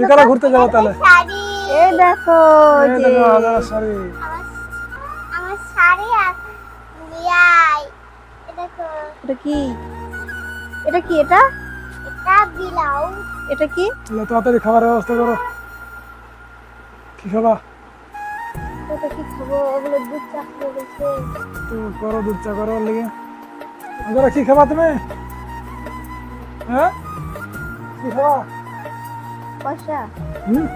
বিকালে ঘুরতে যাব তাহলে। এই দেখো শাড়ি। আমার শাড়ি আর এটা দেখো। এটা কি? এটা কি এটা? এটা ব্লাউজ এটা কি? তাহলে তাড়াতাড়ি খাবারের ব্যবস্থা করো। কি খাবা? এটা কি খাব? ওগুলো দুধ চা খাব বলছে। তো করো দুধ চা করো ওর লেগে। কি খাবা তুমি? হ্যাঁ? কি খাবা? পয়সা? হুম?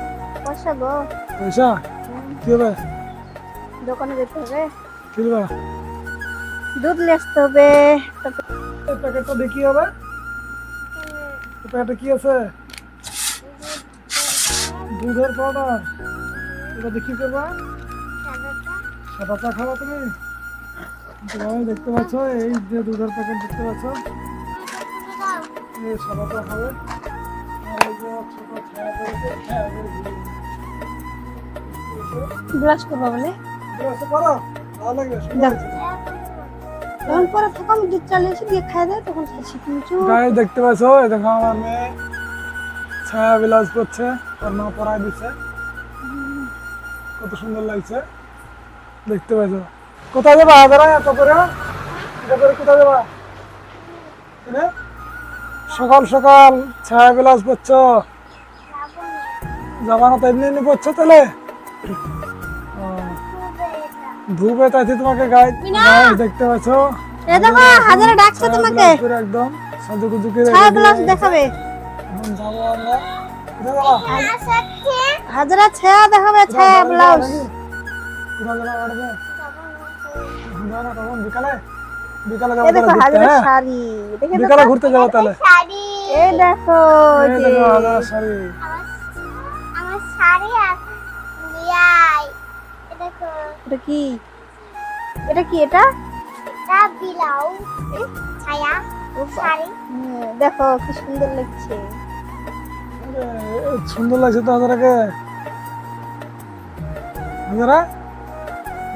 পয়সা গো। পয়সা? কি হবে? দোকানে যেতে হবে। কি দেবা দুধ আসতে হবে। প্যাকেটটা দেখি হবে। প্যাকেটে কি আছে? দুধের পাউডার এটা দেখি করবা? সাদা চা খাবা তুমি? তুমি দেখতে পাচ্ছ এই যে দুধের প্যাকেট দেখতে পাচ্ছ। এই সাদা চা খাবে। ব্রাশ করব বলে। ঠিক আছে, করো ভালো লাগবে সুন্দর হয়েছে। তখন পরে থাকো আমি দুধ চালিয়ে এসে দিয়ে খাই দেয় তখন খাচ্ছি কিন্তু গায়ে দেখতে পাচ্ছ দেখো আমার মেয়ে ছায়া বিলাস করছে ওর মা পড়ায় দিচ্ছে কত সুন্দর লাগছে। দেখতে পাচ্ছ কোথায় যাবা? হাজারা এত করে। এত করে কোথায় যাবা? সকাল সকাল ছায়া বিলাস করছ। যাবা না তো এমনি এমনি করছ তাহলে? ধুবে তাইতে তোমাকে গায়ে। দেখতে পাচ্ছ? এ দেখো হাজারে ডাকছে তোমাকে। একদম সাজুগুজু করে ছায়া দেখাবে। যাব আমরা। হাজারা ছায়া দেখাবে ছায়া ব্লাউজ। বিকালে? বিকালে যাব ঘুরতে, হ্যাঁ? শাড়ি। বিকালে ঘুরতে যাব তাহলে। এই দেখো শাড়ি। শাড়ি আর এটা দেখো এটা কি? এটা কি এটা? এটা ব্লাউজ ছায়া শাড়ি। দেখো কি সুন্দর লাগছে। সুন্দর লাগছে তো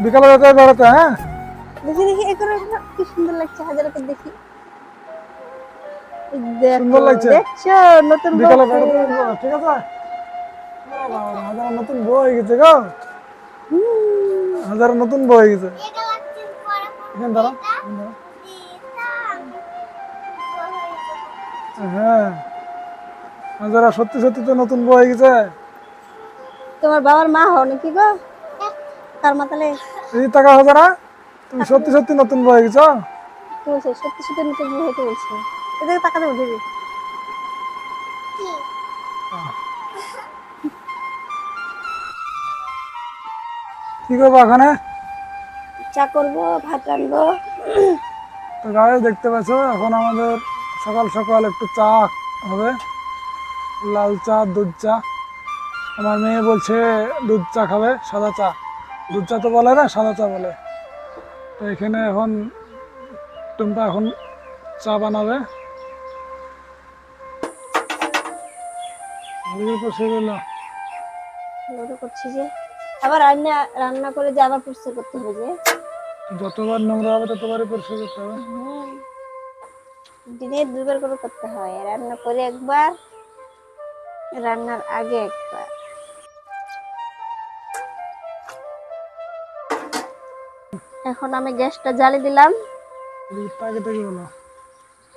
বিকালে যেতে বেড়াতে হ্যাঁ? দেখি দেখি এ করে কি সুন্দর লাগছে হাজারাকে দেখি। সুন্দর লাগছে। দেখছ নতুন বিকালে বেড়াতে ঠিক আছে? হাজারা নতুন বই হয়ে গেছে গো। হাজারা নতুন বই হয়ে গেছে। এখানে দাঁড়া হ্যাঁ। হাজারা সত্যি সত্যি তো নতুন বই হয়ে গেছে। তোমার বাবার মা হও নাকি গো? তার মাতালে এই টাকা হাজারা তুমি সত্যি সত্যি নতুন বই হয়ে গেছো। সত্যি সত্যি নতুন বউ হতে বলছে এদিকে তাকাতে বলছে কি কি করব এখানে? চা করব ভাত রানবো তো গায়ে দেখতে পাচ্ছ এখন আমাদের সকাল সকাল একটু চা হবে। লাল চা দুধ চা। আমার মেয়ে বলছে দুধ চা খাবে সাদা চা। দুধ চা তো বলে না সাদা চা বলে। তো এখানে এখন টুম্পা এখন চা বানাবে। করছি যে। আবার রান্না রান্না করে যে আবার পরিষ্কার করতে হবে যে। যতবার নোংরা হবে ততবারই পরিষ্কার করতে হবে। দিনে দুবার করে করতে হয়। রান্না করে একবার রান্নার আগে একবার। এখন আমি গ্যাসটা জ্বালিয়ে দিলাম।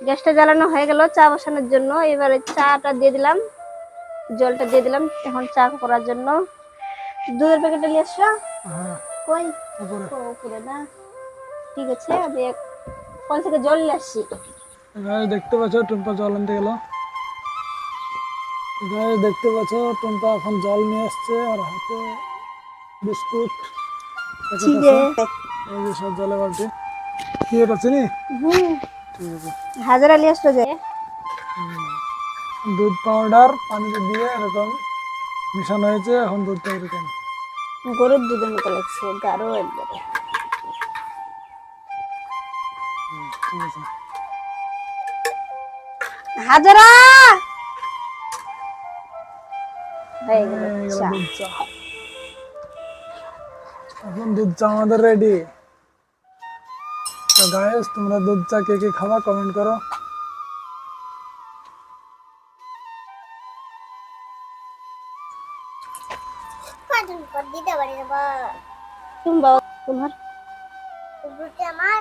গ্যাসটা জ্বালানো হয়ে গেল চা বসানোর জন্য। এবারে চাটা দিয়ে দিলাম জলটা দিয়ে দিলাম। এখন চা করার জন্য। দুধের প্যাকেটটা নিয়ে আসছো হ্যাঁ। কই? উপরে। না। ঠিক আছে আমি এক কল থেকে জল নিয়ে আসছি। দেখতে পাচ্ছ টুম্পা জল আনতে গেল। দেখতে পাচ্ছ টুম্পা এখন জল নিয়ে আসছে আর হাতে বিস্কুট এই যে সব জলে বালতি। কি এটা চিনি? হুম। ঠিক আছে। হাজারা নিয়ে আসলো যে। দুধ পাউডার পানিতে দিয়ে এরকম মিশানো হয়েছে এখন দুধটা এরকম গরুর দুধের মতো লাগছে গাঢ় একবারে। ঠিক আছে হাজারা এখন দুধ চা আমাদের রেডি তো গায়েস তোমরা দুধ চা কে কে খাবা কমেন্ট করো। তুমি বাবা তোমার দুটো আমার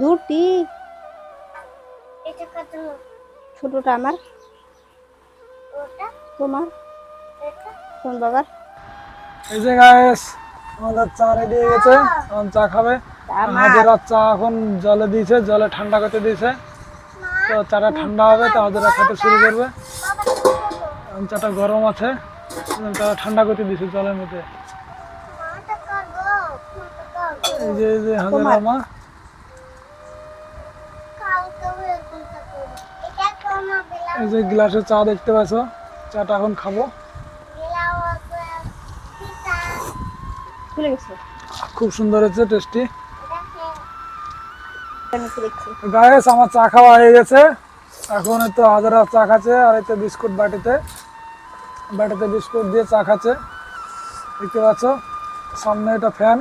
দুটি এটা কত ছোটটা আমার ওটা তোমার এটা তোমার বাবার এই যে গাইস আমাদের চা রেডি হয়ে গেছে। এখন চা খাবে। আমার হাজারা চা এখন জলে দিয়েছে জলে ঠান্ডা করতে দিয়েছে। তো চাটা ঠান্ডা হবে তো হাজারা খেতে শুরু করবে। চাটা গরম আছে চাটা ঠান্ডা করতে দিয়েছে জলের মধ্যে। এই যে এই যে হাজারা মা কালকে এরকম করব এটা তো আমার এই যে গ্লাসে চা দেখতে পাচ্ছ চাটা এখন খাব। খুব সুন্দর হচ্ছে টেস্টি গায়েস আমার চা খাওয়া হয়ে গেছে। এখন তো হাজারা চা খাচ্ছে আর এতে বিস্কুট বাটিতে। বাটিতে বিস্কুট দিয়ে চা খাচ্ছে। দেখতে পাচ্ছ? সামনে এটা ফ্যান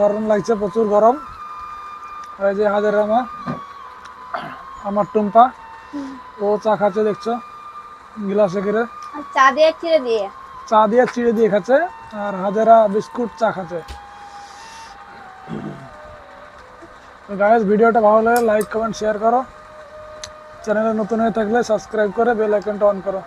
গরম লাগছে প্রচুর গরম। আর এই যে হাজার মা আমার টুম্পা ও চা খাচ্ছে দেখছ? গিলাসে করে। চা দিয়ে চিড়ে দিয়ে। চা দিয়ে চিড়ে দিয়ে খাচ্ছে আর হাজারা বিস্কুট চা খাচ্ছে। গায়েস ভিডিওটা ভালো লাগে লাইক কমেন্ট শেয়ার করো। চ্যানেলে নতুন হয়ে থাকলে সাবস্ক্রাইব করে বেল আইকনটা অন করো।